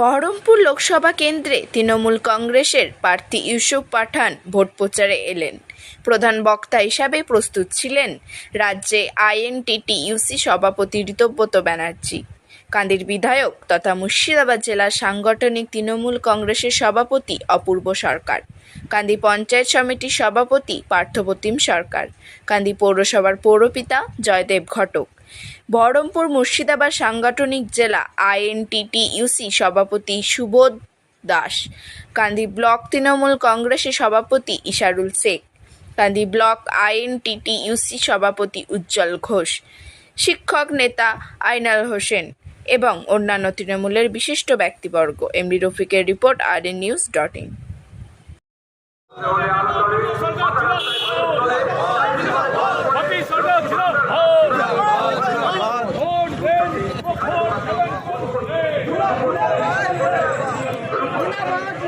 বহরমপুর লোকসভা কেন্দ্রে তৃণমূল কংগ্রেসের প্রার্থী ইউসুফ পাঠান ভোট প্রচারে এলেন। প্রধান বক্তা হিসাবে প্রস্তুত ছিলেন রাজ্যে আইএনটিটিইউসি সভাপতি ঋতব্রত ব্যানার্জি। কান্দির বিধায়ক তথা মুর্শিদাবাদ জেলার সাংগঠনিক তৃণমূল কংগ্রেসের সভাপতি অপূর্ব সরকার। কান্দি পঞ্চায়েত সমিতির সভাপতি পার্থপ্রতিম সরকার। কান্দি পৌরসভার পৌরপিতা জয়দেব ঘটক। বহরমপুর মুর্শিদাবাদ সাংগঠনিক জেলা আইএনটিটিইউসি সভাপতি সুবোধ দাস, কান্দি ব্লক তৃণমূল কংগ্রেসের সভাপতি ইশারুল শেখ, কান্দি ব্লক আইএনটিটিইউসি সভাপতি উজ্জ্বল ঘোষ, শিক্ষক নেতা আইনাল হোসেন এবং অন্যান্য তৃণমূলের বিশিষ্ট ব্যক্তিবর্গ। এমডি রফিকের রিপোর্ট আর নিউজ ডট ইন বাকি সরকার ছিল ভোট ভোট দেন ভোট দেবেন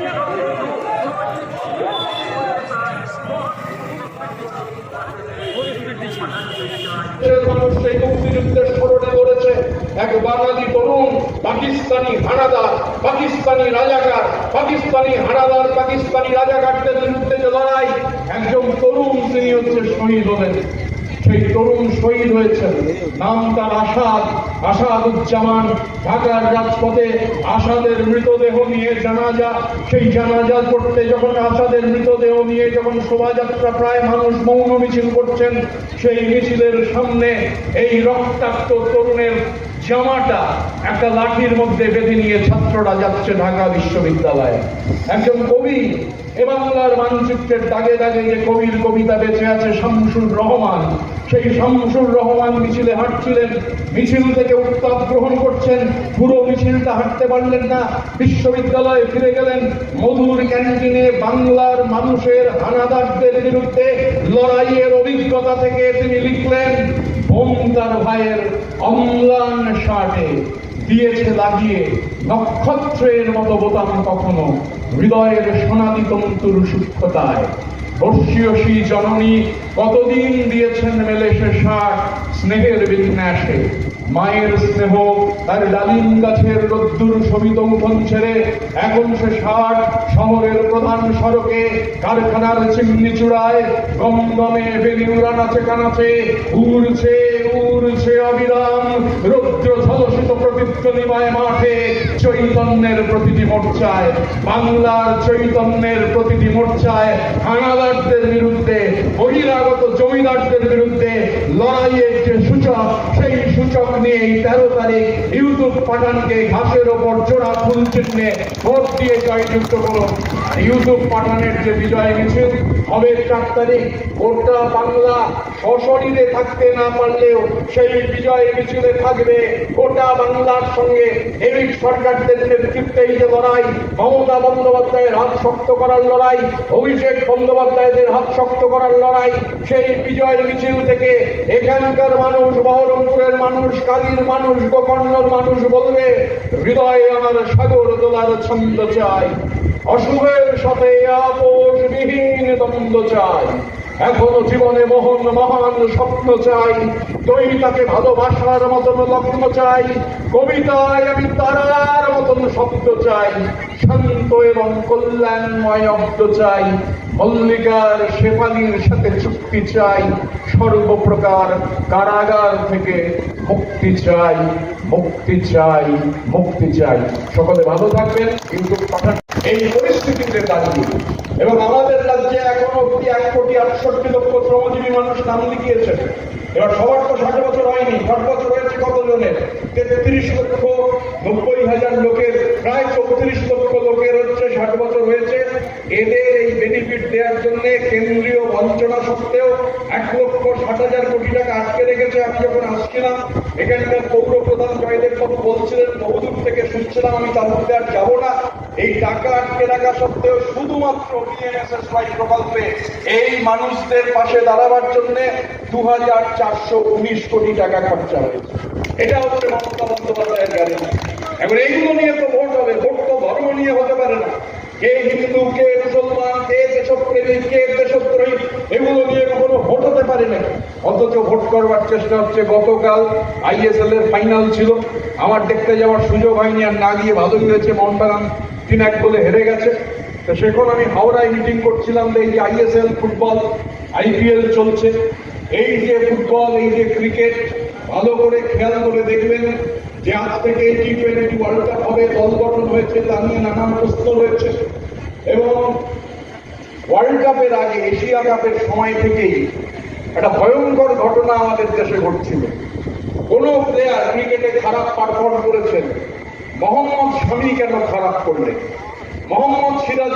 মানুষ সেই মুক্তিযুদ্ধের স্মরণে তরুণ পাকিস্তানি হানাদার পাকিস্তানি রাজাকার পাকিস্তানি হানাদার পাকিস্তানি রাজাকারদের বিরুদ্ধে যে লড়াই একজন তরুণ, তিনি হচ্ছে শহীদ হলেন। সেই তরুণ শহীদ হয়েছেন। নাম তার আসাদ, আসাদুজ্জামান। ঢাকার রাজপথে আসাদের মৃতদেহ নিয়ে জানাজা, সেই জানাজা করতে যখন আসাদের মৃতদেহ নিয়ে যখন শোভাযাত্রা প্রায় মানুষ মৌন মিছিল করছেন, সেই মিছিলের সামনে এই রক্তাক্ত তরুণের জামাটা একটা লাঠির মধ্যে বেঁধে নিয়ে ছাত্ররা যাচ্ছে ঢাকা বিশ্ববিদ্যালয়ে। একজন কবি, এ বাংলার মানচিত্রের দাগে দাগে যে কবির কবিতা বেঁচে আছে শামসুর রহমান, সেই শামসুর রহমান মিছিলে হাঁটছিলেন, মিছিল থেকে উত্তাপ গ্রহণ করছেন, পুরো মিছিলটা হাঁটতে পারলেন না, বিশ্ববিদ্যালয়ে ফিরে গেলেন, মধুর ক্যান্টিনে বাংলার মানুষের হানাদারদের বিরুদ্ধে লড়াইয়ের অভিজ্ঞতা থেকে তিনি লিখলেন তার ভাইয়ের অম্লান শার্টে দিয়েছে লাগিয়ে নক্ষত্রের মতো বোতাম কখনো হৃদয়ের সোনালি তন্তুর সূক্ষ্মতায় বর্ষীয়সী জননী কতদিন দিয়েছেন মেলে সে শাক স্নেহের বিন্যাসে, মায়ের স্নেহ তার ডালিম গাছের রোদ্দুর সবিত উঠোন ছেড়ে এখন সে ষাট শহরের প্রধান সড়কে, কারখানার চিমনি চূড়ায় গমগমে বেলিউরা নাচে কানাচে, উড়ছে উড়ছে অবিরাম রৌদ্র ঝলসিত প্রতিধ্বনিময় মাঠে, চৈতন্যের প্রতিটি মোর্চায়, বাংলার চৈতন্যের প্রতিটি মোর্চায়, হানাদারদের বিরুদ্ধে, বহিরাগত জমিদারদের বিরুদ্ধে লড়াইয়ের যে সূচক, সেই সূচক নিয়ে এই তেরো তারিখ ইউটিউব পাঠানকে ঘাসের ওপর জোড়া ফুল চিহ্নে ভোট দিয়ে জয়যুক্ত করুন। ইউটিউব পাঠানের যে বিজয় মিছিল হবে চার তারিখ। গোটা বাংলা সশরীরে থাকতে না পারলেও সেই বিজয় মিছিলে থাকবে। গোটা বাংলার সঙ্গে এরিক সরকারদের নেতৃত্বে এই যে লড়াই, মমতা বন্দ্যোপাধ্যায়ের হাত শক্ত করার লড়াই, অভিষেক বন্দ্যোপাধ্যায়দের হাত শক্ত করার লড়াই, সেই বিজয় মিছিল থেকে এখানকার মানুষ, বহরমপুরের মানুষ, কালীর মানুষ, গোকর্ণর মানুষ বলবে, হৃদয়ে আমার সাগর দোলার ছন্দ চাই, অশুভের সাথে আপোষ বিহীন দ্বন্দ্ব চাই। এখনও জীবনে মোহন মহান স্বপ্ন চাই। দৈতাকে ভালোবাসার মতন লগ্ন চাই। কবিতায় আমি তারার মতন শব্দ চাই। শান্ত এবং কল্যাণময় অব্দ চাই। মল্লিকার শেফালির সাথে চুক্তি চাই। সর্বপ্রকার কারাগার থেকে মুক্তি চাই। মুক্তি চাই। মুক্তি চাই। সকলে ভালো থাকবেন। কিন্তু এই পরিস্থিতিতে দাঁড়িয়ে এবং আমাদের রাজ্যে এখনও অব্দি এক কোটি আটষট্টি লক্ষ শ্রমজীবী মানুষ নাম লিখিয়েছেন। এবার সবার তো ষাট বছর হয়নি, ষাট বছর হয়েছে কতজনের? তেত্রিশ লক্ষ নব্বই হাজার লোকের, প্রায় চৌত্রিশ লক্ষ লোকের হচ্ছে ষাট বছর হয়েছে। এদের এই বেনিফিট দেওয়ার জন্য কেন্দ্রীয় বঞ্চনা সত্ত্বেও এক লক্ষ ষাট হাজার কোটি টাকা আটকে রেখেছে। আমি যখন আসছিলাম, এখানকার পৌর প্রধান জয়দেব বাবু বলছিলেন বহুদূর থেকে শুনছিলাম আমি তার মধ্যে আর যাব না। এই টাকা আটকে রাখা সত্ত্বেও শুধুমাত্র পিএমএসএসওয়াই প্রকল্পে এই মানুষদের পাশে দাঁড়াবার জন্য দু হাজার চারশো উনিশ কোটি টাকা খরচা হয়েছে। এটা হচ্ছে মমতা বন্দ্যোপাধ্যায়ের গ্যারেন্টি। এখন এইগুলো নিয়ে তো ভোট হবে, ভোট তো ধর্ম নিয়ে হতে পারে না। কে হিন্দু, কে মুসলমান, কে দেশপ্রেমী, কে দেশদ্রোহী, এগুলো নিয়ে কখনো ভোট হতে পারে না অথচ ভোট করবার চেষ্টা হচ্ছে। গতকাল আইএসএল এর ফাইনাল ছিল। আমার দেখতে যাওয়ার সুযোগ হয়নি আর না গিয়ে ভালোই হয়েছে মন্টারাম তিন এক বলে হেরে গেছে। তো সেখন আমি হাওড়ায় মিটিং করছিলাম যে এই যে আইএসএল ফুটবল আইপিএল চলছে। এই যে ফুটবল এই যে ক্রিকেট ভালো করে খেয়াল করে দেখবেন যে আজ থেকে টি টোয়েন্টি ওয়ার্ল্ড কাপ হবে, দল গঠন হয়েছে তা নিয়ে নানান প্রশ্ন রয়েছে এবং ওয়ার্ল্ড কাপের আগে এশিয়া কাপের সময় থেকেই একটা ভয়ঙ্কর ঘটনা আমাদের দেশে ঘটছিল। কোন প্লেয়ার ক্রিকেটে খারাপ পারফর্ম করেছেন। মোহাম্মদ শামি কেন খারাপ করলেন মোহাম্মদ সিরাজ